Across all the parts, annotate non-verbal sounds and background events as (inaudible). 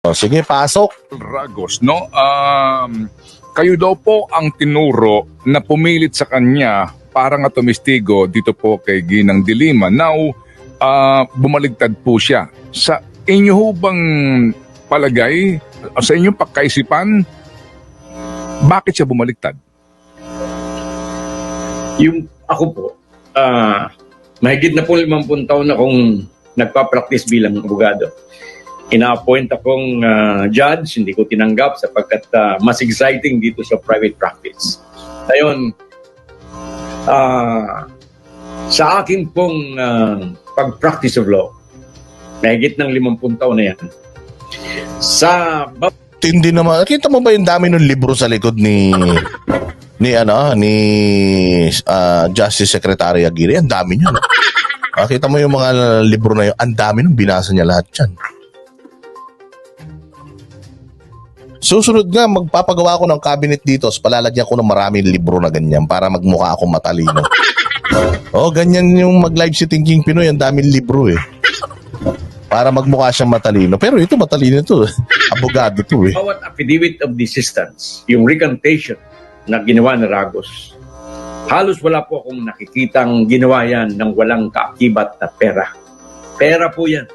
O, sige, pasok. Ragos, no? Um, kayo daw po ang tinuro na pumilit sa kanya para nga tumistigo dito po kay Ginang Dilima. Now, ah, bumaligtad po siya. Sa inyo ho bang palagay, o sa inyong pagkaisipan, bakit siya bumaligtad? Yung ako po, ah mahigit na po limampung taon na akong nagpa-practice bilang abogado. Ina-appoint akong ah, judge, hindi ko tinanggap sapagkat ah, mas exciting dito sa private practice. Ngayon, ah, sa akin pong ah, pag-practice of law, mahigit ng limampung taon na yan, sa Tindi naman. Kita mo ba yung dami ng libro sa likod ni ni ano ni ah, Justice Secretary Aguirre? Ang dami niya. No? Mo yung mga libro na yun. Ang dami nung binasa niya lahat yan. Susunod nga, magpapagawa ko ng cabinet dito. tapos Palalagyan ko ng maraming libro na ganyan para magmukha akong matalino. oh, ganyan yung mag-live si Thinking Pinoy. Ang daming libro eh. Para magmukha siyang matalino. Pero ito matalino to. (laughs) Abogado to eh. bawat affidavit of desistance, yung recantation na ginawa ni Ragos, halos wala po akong nakikitang ginawa yan ng walang kaakibat na pera. Pera po yan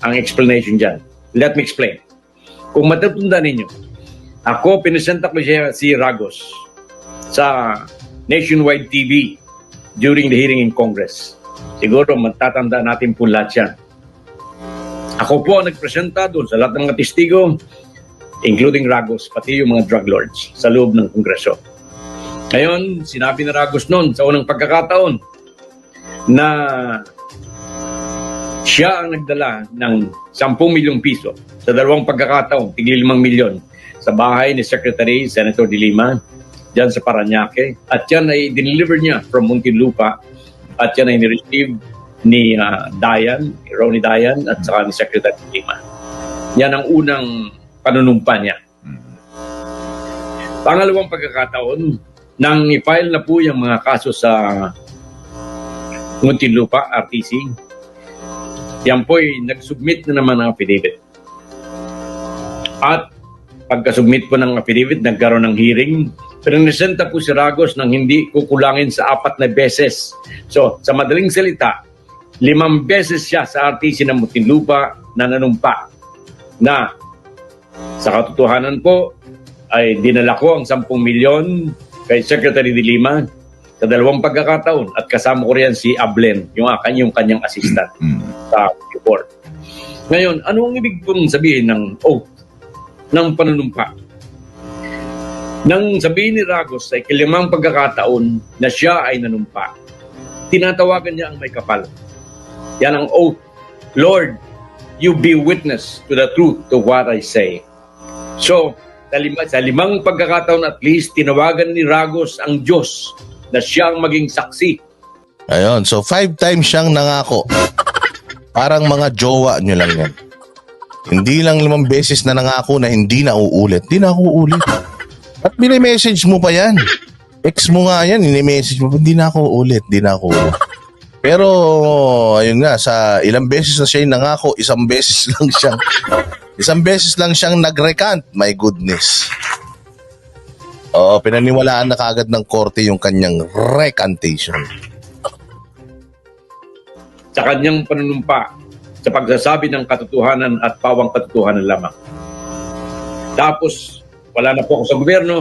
ang explanation dyan. Let me explain. Kung matatunda ninyo, ako pinesenta ko siya si Ragos sa Nationwide TV during the hearing in Congress. Siguro matatanda natin po lahat yan. Ako po ang nagpresenta doon sa lahat ng mga testigo, including Ragos, pati yung mga drug lords sa loob ng Kongreso. Ngayon, sinabi ni Ragos noon sa unang pagkakataon na siya ang nagdala ng 10 milyong piso sa dalawang pagkakataon, tigil 5 milyon sa bahay ni Secretary Senator De Lima dyan sa Paranaque at yan ay dineliver niya from Muntinlupa at yan ay nireceive ni ah, Dayan, ni Ronnie Dayan at saka ni Secretary De Lima. Yan ang unang panunumpa niya. Pangalawang pagkakataon, nang i-file na po yung mga kaso sa Muntinlupa, RTC, yan po ay nag-submit na naman ng affidavit. At pagka-submit po ng affidavit, nagkaroon ng hearing, Pinanesenta po si Ragos ng hindi kukulangin sa apat na beses. So, sa madaling salita, limang beses siya sa RTC ng Muntinlupa na nanumpa na sa katotohanan po ay dinala ko ang 10 milyon kay Secretary de Lima sa dalawang pagkakataon at kasama ko riyan si Ablen, yung, akan, yung kanyang assistant sa report. Ngayon, ano ang ibig pong sabihin ng oath ng panunumpa? Nang sabihin ni Ragos sa ikilimang pagkakataon na siya ay nanumpa, tinatawagan niya ang may kapal. Yan ang oath. Lord, you be witness to the truth to what I say. So, sa, lima, sa limang pagkakataon at least, tinawagan ni Ragos ang Diyos na siyang maging saksi Ayun, so five times siyang nangako. Parang mga jowa nyo lang yan. Hindi lang limang beses na nangako na hindi na uulit. Hindi na ako uulit. At message mo pa yan. Ex mo nga yan, message mo, hindi na ako uulit, hindi na ako uulit. Pero, ayun nga, sa ilang beses na siya yung nangako, isang beses lang siyang, isang beses lang siyang nag-recant. My goodness. Oo, pinaniwalaan na kagad ng korte yung kanyang recantation. sa kanyang panunumpa sa pagsasabi ng katotohanan at pawang katotohanan lamang. Tapos, wala na po ako sa gobyerno.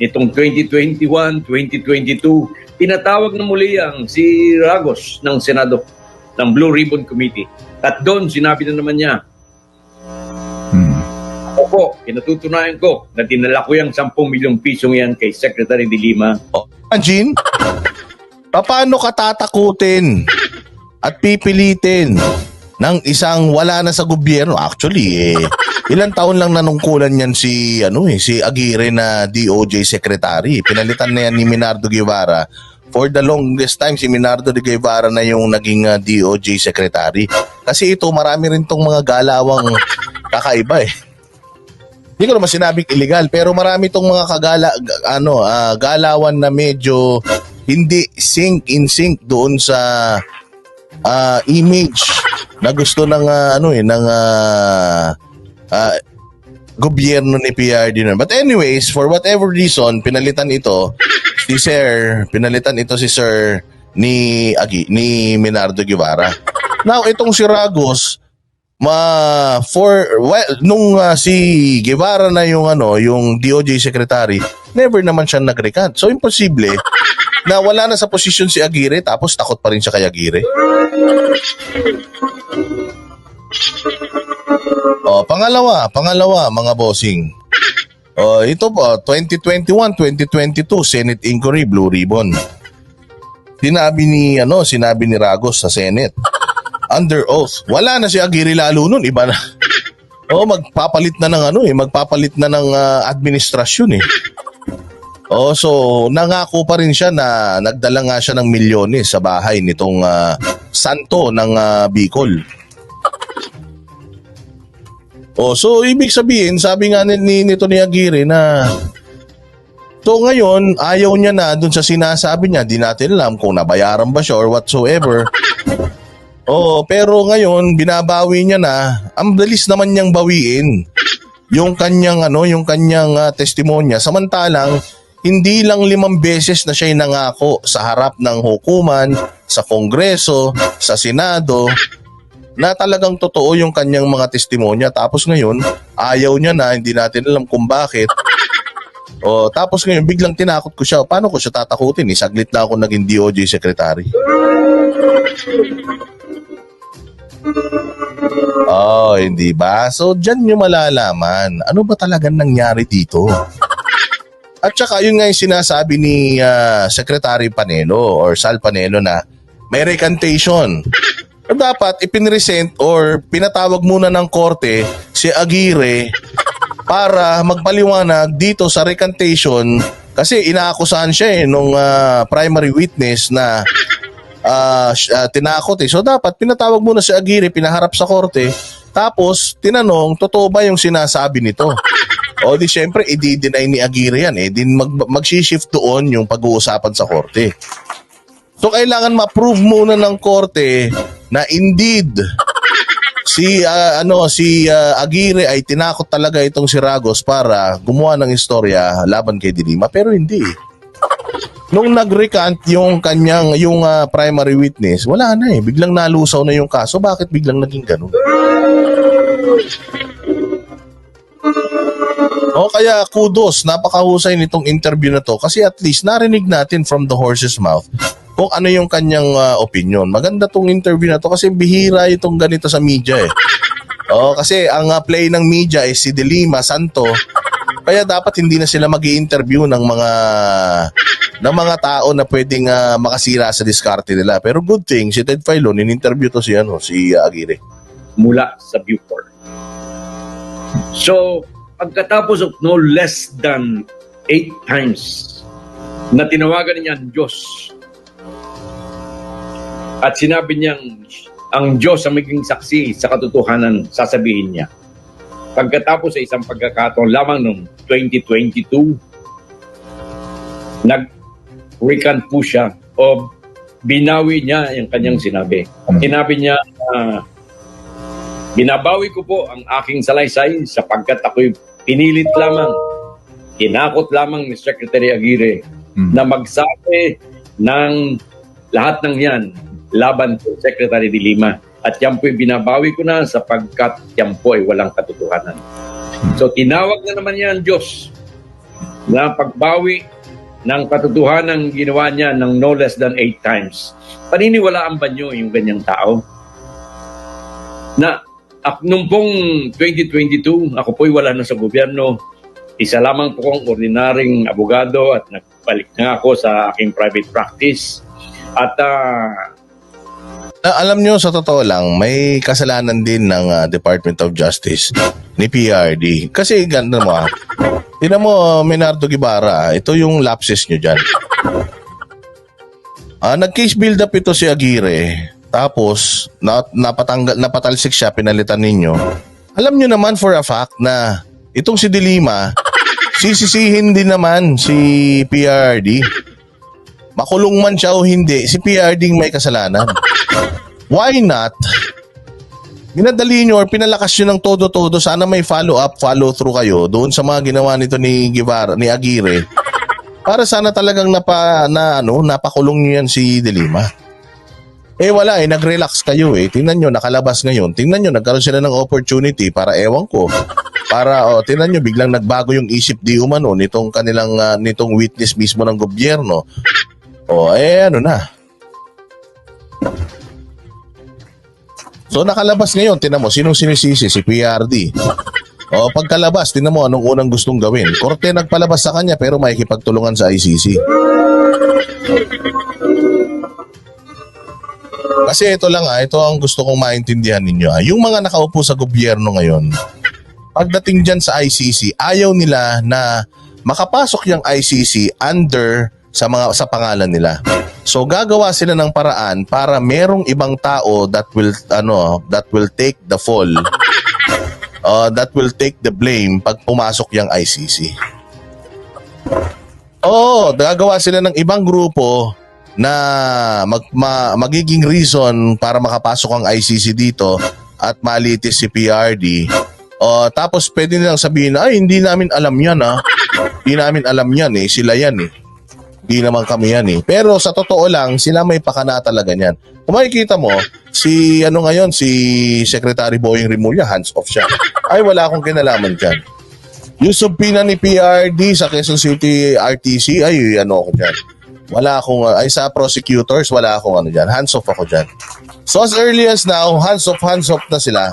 Nitong 2021, 2022, tinatawag na muli ang si Ragos ng Senado, ng Blue Ribbon Committee. At doon, sinabi na naman niya, ako po, pinatutunayan ko na dinala ko yung 10 milyong pisong yan kay Secretary de Lima Oh, Imagine, paano ka tatakutin at pipilitin ng isang wala na sa gobyerno? Actually, eh, ilang taon lang nanungkulan yan si, ano eh, si Aguirre na DOJ Secretary. Pinalitan na yan ni Minardo Guevara. For the longest time, si Minardo de Guevara na yung naging ah, DOJ Secretary. Kasi ito, marami rin tong mga galawang kakaiba eh. Hindi ko naman sinabing illegal, pero marami tong mga kagala ano, ah, galawan na medyo hindi sync in sync doon sa ah, image na gusto ng ah, ano eh ng ah, ah, gobyerno ni PRD nun. But anyways, for whatever reason, pinalitan ito si Sir, pinalitan ito si Sir ni Agi, ni Minardo Guevara. Now, itong si Ragos, ma for well, nung ah, si Guevara na yung ano, yung DOJ secretary, never naman siya nag-recant. So imposible na wala na sa posisyon si Aguirre tapos takot pa rin siya kay Aguirre. Oh, pangalawa, pangalawa mga bossing. Oh, ito po, 2021-2022 Senate Inquiry Blue Ribbon. Sinabi ni ano, sinabi ni Ragos sa Senate. Under oath. Wala na si Aguirre lalo nun, iba na. Oh, magpapalit na ng ano eh, magpapalit na ng ah, administrasyon eh. Oh, so nangako pa rin siya na nagdala nga siya ng milyones sa bahay nitong ah, santo ng ah, Bicol. Oh, so ibig sabihin, sabi nga ni, ni- nito ni Aguirre na So ngayon, ayaw niya na dun sa sinasabi niya, di natin alam kung nabayaran ba siya or whatsoever. Oo, pero ngayon, binabawi niya na, ang dalis naman niyang bawiin yung kanyang ano, yung kanyang ah, testimonya. Samantalang hindi lang limang beses na siya nangako sa harap ng hukuman, sa kongreso, sa senado, na talagang totoo yung kanyang mga testimonya. Tapos ngayon, ayaw niya na, hindi natin alam kung bakit. O, tapos ngayon, biglang tinakot ko siya. Paano ko siya tatakutin? Eh? Saglit na ako naging DOJ secretary. Oh, hindi ba? So, dyan nyo malalaman. Ano ba talagang nangyari dito? At saka, yun nga yung sinasabi ni ah, Secretary Panelo or Sal Panelo na may recantation. Dapat ipinresent or pinatawag muna ng korte si Aguirre para magpaliwanag dito sa recantation kasi inaakusahan siya eh nung ah, primary witness na sh- ah, tinakot eh. So dapat pinatawag muna si Aguirre, pinaharap sa korte, tapos tinanong, totoo ba yung sinasabi nito? O di syempre, i-deny ni Aguirre yan eh. Din mag, mag-shift doon yung pag-uusapan sa korte. So kailangan ma-prove muna ng korte na indeed si ah, ano si ah, Aguirre ay tinakot talaga itong si Ragos para gumawa ng istorya laban kay Dilima pero hindi. Nung nag-recant yung kanyang yung ah, primary witness, wala na eh. Biglang nalusaw na yung kaso. Bakit biglang naging ganun? O kaya kudos, napakahusay nitong interview na to kasi at least narinig natin from the horse's mouth kung ano yung kanyang ah, opinion. Maganda tong interview na to kasi bihira itong ganito sa media eh. O kasi ang ah, play ng media is si Delima Santo kaya dapat hindi na sila mag interview ng mga ng mga tao na pwedeng ah, makasira sa diskarte nila. Pero good thing, si Ted Filon, in-interview to si, ano, si ah, Aguirre. mula sa Buford. So, pagkatapos of no less than eight times na tinawagan niya ang Diyos at sinabi niyang ang Diyos ang maging saksi sa katotohanan, sasabihin niya. Pagkatapos sa isang pagkakataon lamang noong 2022, nag-recant po siya o binawi niya yung kanyang sinabi. Sinabi niya na Binabawi ko po ang aking salaysay sapagkat ako'y pinilit lamang, tinakot lamang ni Secretary Aguirre Hmm. na magsabi ng lahat ng yan laban kay Secretary de Lima. At yan po'y binabawi ko na sapagkat yan po ay walang katotohanan. So tinawag na naman ang Diyos na pagbawi ng katotohanan ginawa niya ng no less than eight times. Paniniwalaan ba niyo yung ganyang tao? Na Nung pong 2022, ako po'y wala na sa gobyerno. Isa lamang po kong ordinaryong abogado at nagbalik na ako sa aking private practice. At ah, Na, alam nyo, sa totoo lang, may kasalanan din ng ah, Department of Justice ni PRD. Kasi ganda mo ah. Tingnan mo, Menardo Guevara, ito yung lapses nyo dyan. Ah, nag-case build up ito si Aguirre. Tapos, na, napatanggal, napatalsik siya, pinalitan ninyo. Alam nyo naman for a fact na itong si Dilima, (laughs) sisisihin din naman si PRD. Makulong man siya o hindi, si PRD may kasalanan. Why not minadali nyo or pinalakas nyo ng todo-todo, sana may follow-up, follow-through kayo doon sa mga ginawa nito ni Guevara, ni Aguirre. Para sana talagang napa, na, ano, napakulong nyo yan si Delima. Eh wala eh, nag-relax kayo eh. Tingnan nyo, nakalabas ngayon. Tingnan nyo, nagkaroon sila ng opportunity para ewan ko. Para, oh, tingnan nyo, biglang nagbago yung isip di umano nitong kanilang, ah, nitong witness mismo ng gobyerno. O, eh ano na. So nakalabas ngayon, tinan mo, sinong sinisisi? Si PRD. O pagkalabas, tinan mo anong unang gustong gawin. Korte nagpalabas sa kanya pero makikipagtulungan sa ICC. Kasi ito lang ah, ito ang gusto kong maintindihan ninyo ah. Yung mga nakaupo sa gobyerno ngayon, pagdating dyan sa ICC, ayaw nila na makapasok yung ICC under sa mga sa pangalan nila. So gagawa sila ng paraan para merong ibang tao that will ano that will take the fall. uh, that will take the blame pag pumasok yung ICC. Oo, gagawa sila ng ibang grupo na mag, ma- magiging reason para makapasok ang ICC dito at malitis si PRD. O, tapos pwede nilang sabihin, ay hindi namin alam yan ah. Hindi namin alam yan eh, sila yan eh. Hindi naman kami yan eh. Pero sa totoo lang, sila may pakana talaga niyan. Kung makikita mo, si ano ngayon, si Secretary Boying Rimulya, hands off siya. Ay wala akong kinalaman dyan. Yung subpina ni PRD sa Quezon City RTC, ay ano ako dyan. Wala akong, ay sa prosecutors, wala akong ano dyan. Hands off ako dyan. So as early as now, hands off, hands off na sila.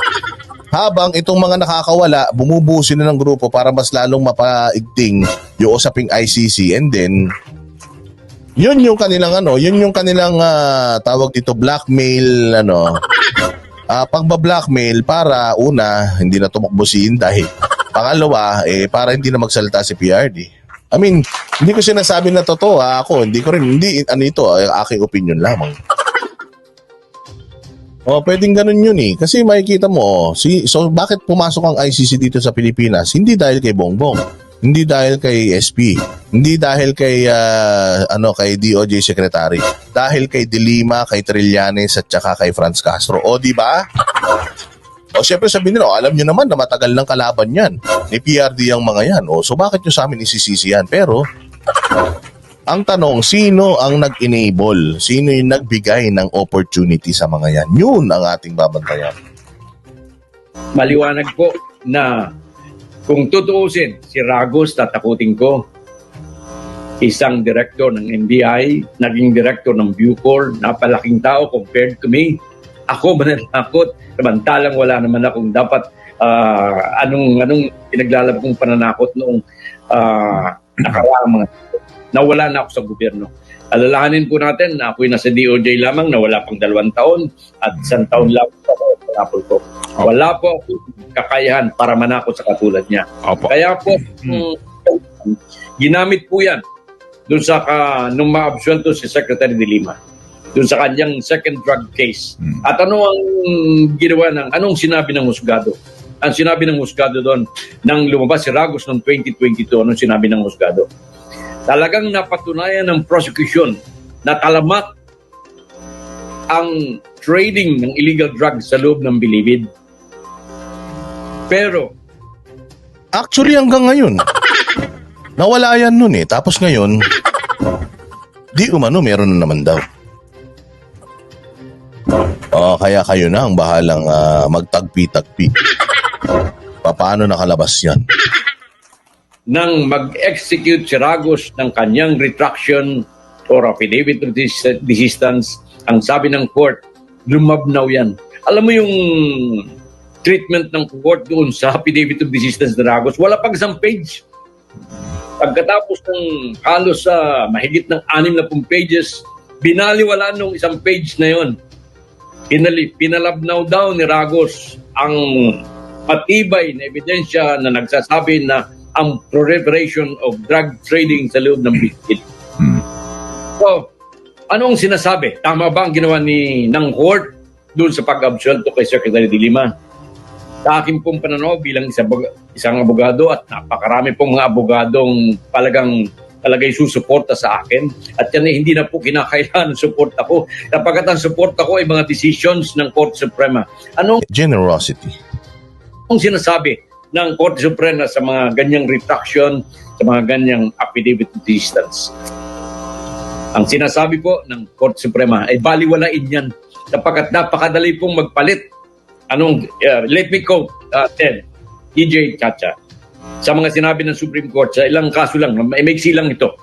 Habang itong mga nakakawala, bumubuo sila ng grupo para mas lalong mapaigting yung usaping ICC and then yun yung kanilang ano, yun yung kanilang ah, tawag dito blackmail ano. Ah, pagba-blackmail para una hindi na tumakbo si Inday. Pangalawa, eh para hindi na magsalita si PRD. I mean, hindi ko sinasabi na totoo ha. Ako, hindi ko rin, hindi, ano ito, eh, aking opinion lamang. (laughs) Oh, pwedeng ganun yun eh. Kasi makikita mo, oh, si, so bakit pumasok ang ICC dito sa Pilipinas? Hindi dahil kay Bongbong. Hindi dahil kay SP. Hindi dahil kay, ah, ano, kay DOJ Secretary. Dahil kay Dilima, kay Trillanes, at saka kay Franz Castro. O, di ba? (laughs) O, syempre sabihin nila, oh, alam nyo naman na matagal ng kalaban yan. Ni PRD ang mga yan. O, so bakit nyo sa amin isisisi yan? Pero, ang tanong, sino ang nag-enable? Sino yung nagbigay ng opportunity sa mga yan? Yun ang ating babantayan. Maliwanag po na kung tutuusin, si Ragos tatakutin ko. Isang director ng NBI, naging director ng Bucor, napalaking tao compared to me. Ako mananakot, samantalang wala naman akong dapat ah, anong anong pinaglalab kong pananakot noong uh, (clears throat) nakaraang mga nawala na ako sa gobyerno. Alalahanin po natin na ako'y nasa DOJ lamang na wala pang dalawang taon at isang taon lang sa panapol ko. Wala po ako kakayahan para manakot sa katulad niya. Opo. Kaya po, mm, ginamit po yan doon sa ka, nung ma-absuelto si Secretary de Lima doon sa kanyang second drug case. Hmm. At ano ang ginawa ng, anong sinabi ng husgado? Ang sinabi ng husgado doon, nang lumabas si Ragos noong 2022, anong sinabi ng husgado? Talagang napatunayan ng prosecution na talamak ang trading ng illegal drugs sa loob ng Bilibid. Pero Actually, hanggang ngayon, (laughs) nawala yan nun eh. Tapos ngayon, di umano, meron na naman daw. Oh, kaya kayo na ang bahalang ah, magtagpi-tagpi. Paano nakalabas yan? nang mag-execute si Ragos ng kanyang retraction or affidavit of des- desistance, ang sabi ng court, lumabnaw yan. Alam mo yung treatment ng court doon sa affidavit of desistance ni Ragos, wala pang isang page. Pagkatapos ng halos sa mahigit ng anim na pages, binaliwala nung isang page na yon. Pinali, pinalabnaw daw ni Ragos ang matibay na ebidensya na nagsasabi na ang proliferation of drug trading sa loob ng Biscuit. Hmm. So, anong sinasabi? Tama ba ang ginawa ni ng court doon sa pag-absuelto kay Secretary de Lima? Sa akin pong pananaw bilang isa, isang abogado at napakarami pong mga abogadong palagang talagay susuporta sa akin at yan ay hindi na po kinakailangan ng suporta ko. Kapag ang suporta ko ay mga decisions ng Korte Suprema. Anong Generosity. ang sinasabi ng Korte Suprema sa mga ganyang retraction, sa mga ganyang affidavit of resistance? Ang sinasabi po ng Korte Suprema ay baliwalain yan sapagkat napakadali pong magpalit. Anong, uh, let me quote, uh, Ted, EJ Chacha, sa mga sinabi ng Supreme Court, sa ilang kaso lang, may maiksi lang ito.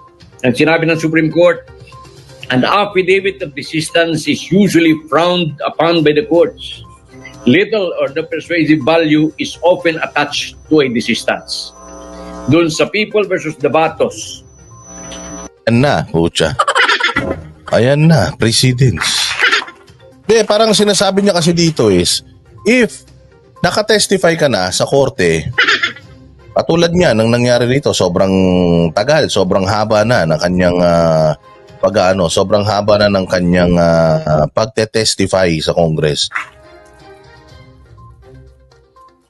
Ang sinabi ng Supreme Court, an affidavit of resistance is usually frowned upon by the courts. Little or no persuasive value is often attached to a resistance. Doon sa People versus the Batos, Ayan na, pucha. Ayan na, precedence. De, parang sinasabi niya kasi dito is, if nakatestify ka na sa korte, katulad niya nang nangyari rito, sobrang tagal, sobrang haba na ng kanyang ah, pag-ano, sobrang haba na ng kanyang ah, pagte-testify sa Congress.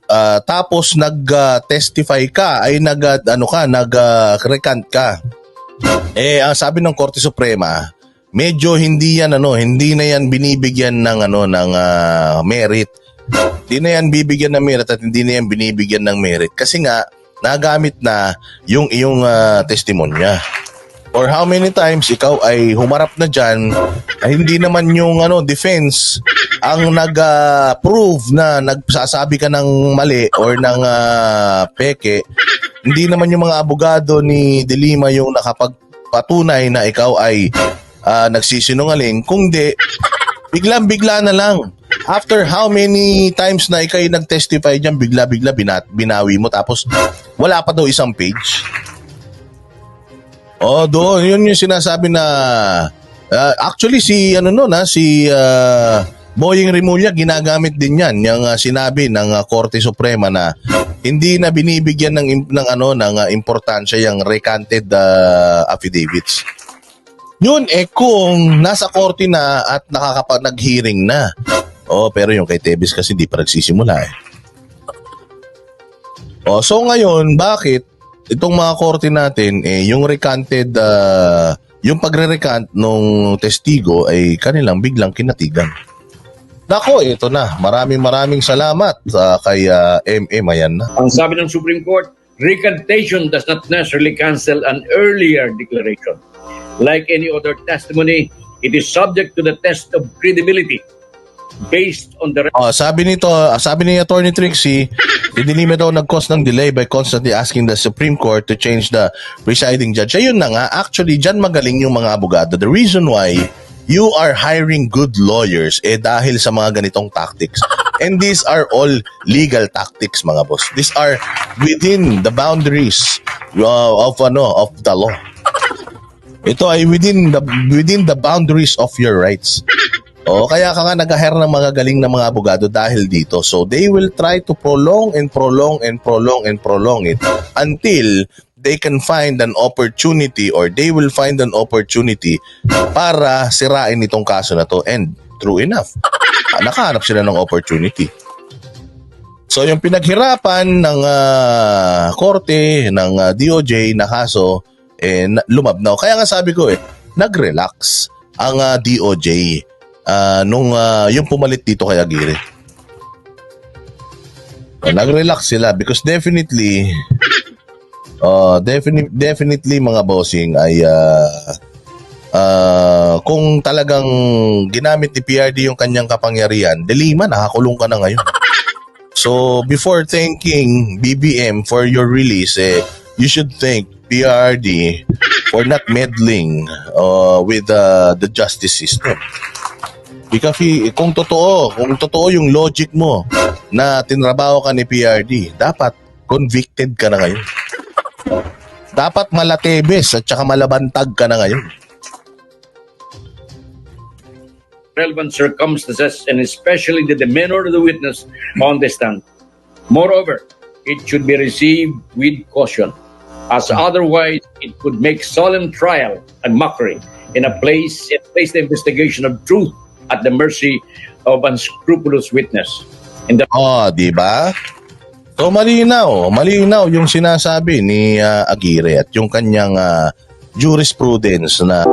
Ah, tapos nag-testify ka ay nag ano ka, nag-recant ka. Eh, ang sabi ng Korte Suprema, medyo hindi yan ano, hindi na yan binibigyan ng ano ng ah, merit. Hindi na yan bibigyan ng merit at hindi na yan binibigyan ng merit kasi nga nagamit na yung iyong ah, testimonya. Or how many times ikaw ay humarap na diyan ay hindi naman yung ano defense ang nag-prove na nagsasabi ka ng mali or ng ah, peke hindi naman yung mga abogado ni De Lima yung nakapagpatunay na ikaw ay ah, nagsisinungaling. Kung di, biglang-bigla na lang. After how many times na ikaw ay nag-testify dyan, bigla-bigla binat- binawi mo tapos wala pa daw isang page. Oh, doon, yun yung sinasabi na ah, actually si ano no na si ah, Boying Rimulya ginagamit din yan yung ah, sinabi ng ah, Korte Suprema na hindi na binibigyan ng ng ano ng ah, importansya yung recanted ah, affidavits. Yun eh kung nasa korte na at nakakapag nag-hearing na. Oh, pero yung kay Tebes kasi di pa nagsisimula eh. Oh, so ngayon, bakit itong mga korte natin eh yung recanted ah, yung pagre-recant nung testigo ay kanilang biglang kinatigan. Nako, ito na. Maraming maraming salamat sa kay ah, MM ayan na. ang sabi ng Supreme Court, recantation does not necessarily cancel an earlier declaration. Like any other testimony, it is subject to the test of credibility based on the Oh, sabi nito, ah, sabi ni Attorney Trixie, (laughs) si Dilima daw nag-cause ng delay by constantly asking the Supreme Court to change the presiding judge. Ayun na nga, actually, dyan magaling yung mga abogado. The reason why you are hiring good lawyers eh dahil sa mga ganitong tactics. (laughs) And these are all legal tactics, mga boss. These are within the boundaries uh, of ano of the law. Ito ay within the within the boundaries of your rights. O kaya ka nga nag-hire ng mga galing na mga abogado dahil dito. So they will try to prolong and prolong and prolong and prolong it until they can find an opportunity or they will find an opportunity para sirain itong kaso na to. And true enough, ah, (laughs) nakahanap sila ng opportunity. So yung pinaghirapan ng ah, korte, ng ah, DOJ na kaso, eh, na- lumabnaw. Kaya nga sabi ko eh, nag-relax ang ah, DOJ ah, nung ah, yung pumalit dito kay Aguirre. So, nag-relax sila because definitely uh, definitely definitely mga bossing ay ah, ah, kung talagang ginamit ni PRD yung kanyang kapangyarihan, delima nakakulong ka na ngayon. So before thanking BBM for your release, eh, you should thank PRD for not meddling uh, with uh, the justice system. Because kung totoo, kung totoo yung logic mo na tinrabaho ka ni PRD, dapat convicted ka na ngayon. Dapat malatebes at saka malabantag ka na ngayon. relevant circumstances and especially the demeanor of the witness on the stand. Moreover, it should be received with caution, as otherwise it could make solemn trial and mockery in a place and place the investigation of truth at the mercy of unscrupulous witness. In the Oh, di ba? So malinaw, malinaw yung sinasabi ni ah, Aguirre at yung kanyang ah, jurisprudence na